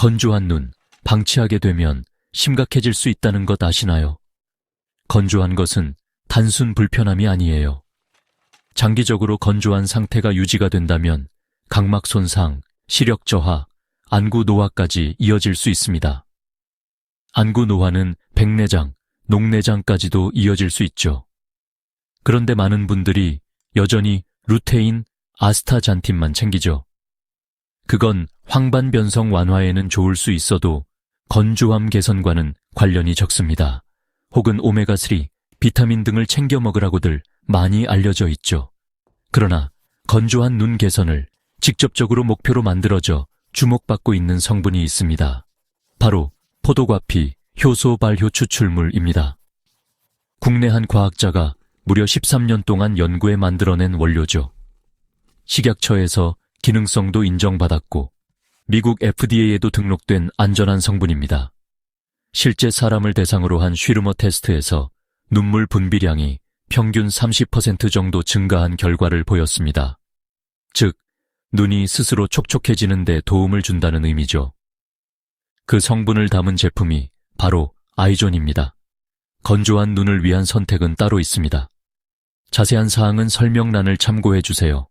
건조한 눈, 방치하게 되면 심각해질 수 있다는 것 아시나요? 건조한 것은 단순 불편함이 아니에요. 장기적으로 건조한 상태가 유지가 된다면 각막 손상, 시력 저하, 안구 노화까지 이어질 수 있습니다. 안구 노화는 백내장, 녹내장까지도 이어질 수 있죠. 그런데 많은 분들이 여전히 루테인, 아스타잔틴만 챙기죠. 그건 황반 변성 완화에는 좋을 수 있어도 건조함 개선과는 관련이 적습니다. 혹은 오메가3, 비타민 등을 챙겨 먹으라고들 많이 알려져 있죠. 그러나 건조한 눈 개선을 직접적으로 목표로 만들어져 주목받고 있는 성분이 있습니다. 바로 포도과피 효소 발효 추출물입니다. 국내 한 과학자가 무려 13년 동안 연구해 만들어낸 원료죠. 식약처에서 기능성도 인정받았고 미국 FDA에도 등록된 안전한 성분입니다. 실제 사람을 대상으로 한 쉬르머 테스트에서 눈물 분비량이 평균 30% 정도 증가한 결과를 보였습니다. 즉, 눈이 스스로 촉촉해지는 데 도움을 준다는 의미죠. 그 성분을 담은 제품이 바로 아이존입니다. 건조한 눈을 위한 선택은 따로 있습니다. 자세한 사항은 설명란을 참고해 주세요.